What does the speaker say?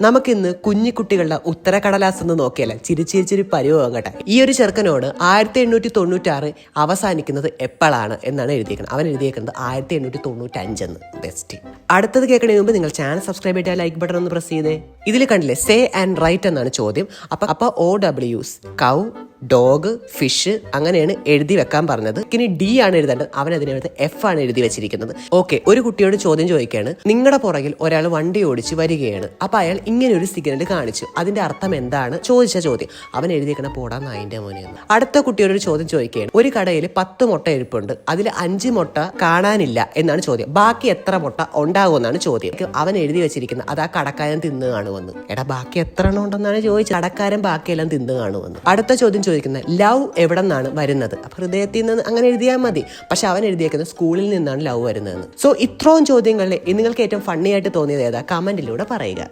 നമുക്കിന്ന് കുഞ്ഞിക്കുട്ടികളുടെ ഉത്തരക്കടലാസ് എന്ന് നോക്കിയാലേ? ചിരിച്ചിരിച്ചൊരു പരിവം കേട്ടെ ഈ ഒരു ചെറുക്കനോട് ആയിരത്തി എണ്ണൂറ്റി തൊണ്ണൂറ്റാറ് അവസാനിക്കുന്നത് എപ്പോഴാണ് എന്നാണ് എഴുതിയേക്കുന്നത്. അവൻ എഴുതിയേക്കുന്നത് ആയിരത്തി എണ്ണൂറ്റി തൊണ്ണൂറ്റി അഞ്ചെന്ന് ബെസ്റ്റ് അടുത്തത് കേൾക്കണേ മുമ്പ് നിങ്ങൾ ചാനൽ സബ്സ്ക്രൈബ് ചെയ്താൽ ലൈക്ക് ബട്ടൺ ഒന്ന് പ്രസ് ചെയ്തേ. ഇതിൽ കണ്ടില്ലേ സേ ആൻഡ് റൈറ്റ് എന്നാണ് ചോദ്യം. അപ്പൊ അപ്പൊ ഒ ഡബ്ല്യൂസ് കൗ ഡോഗ് ഫിഷ് അങ്ങനെയാണ് എഴുതി വെക്കാൻ പറഞ്ഞത്. ഇനി ഡി ആണ് എഴുതേണ്ടത്. അവൻ അതിനകത്ത് എഫ് ആണ് എഴുതി വെച്ചിരിക്കുന്നത്. ഓക്കെ ഒരു കുട്ടിയോട് ചോദ്യം ചോദിക്കുകയാണ്. നിങ്ങളുടെ പുറകിൽ ഒരാൾ വണ്ടി ഓടിച്ച് വരികയാണ്. അപ്പൊ അയാൾ ഇങ്ങനെ ഒരു സിഗ്നൽ കാണിച്ചു. അതിന്റെ അർത്ഥം എന്താണ്? ചോദിച്ച ചോദ്യം. അവൻ എഴുതിയേക്കണ പോടാ നായിന്റെ മോനെ എന്ന്. അടുത്ത കുട്ടിയോട് ചോദ്യം ചോദിക്കുകയാണ്. ഒരു കടയിൽ പത്ത് മുട്ട ഇരിപ്പുണ്ട്. അതിൽ അഞ്ച് മുട്ട കാണാനില്ല എന്നാണ് ചോദ്യം. ബാക്കി എത്ര മുട്ട ഉണ്ടാകുമെന്നാണ് ചോദ്യം. അവൻ എഴുതി വെച്ചിരിക്കുന്നത് അത് ആ കടക്കാരൻ തിന്ന് കാണുമെന്ന്. എടാ ബാക്കി എത്ര എണ്ണം ഉണ്ടെന്നാണ് ചോദിച്ചത്. കടക്കാരൻ ബാക്കിയെല്ലാം തിന്ന് കാണുമെന്ന്. അടുത്ത ചോദ്യം ചോദിക്കുന്നത് ലവ് എവിടെ നിന്നാണ് വരുന്നത്? അപ്പൊ ഹൃദയത്തിൽ നിന്ന് അങ്ങനെ എഴുതിയാൽ മതി. പക്ഷെ അവൻ എഴുതിയേക്കുന്നത് സ്കൂളിൽ നിന്നാണ് ലവ് വരുന്നതെന്ന്. സോ ഇത്രയും ചോദ്യങ്ങളിൽ നിങ്ങൾക്ക് ഏറ്റവും ഫണ്ണി ആയിട്ട് തോന്നിയത് ഏതാ? കമന്റിലൂടെ പറയുക.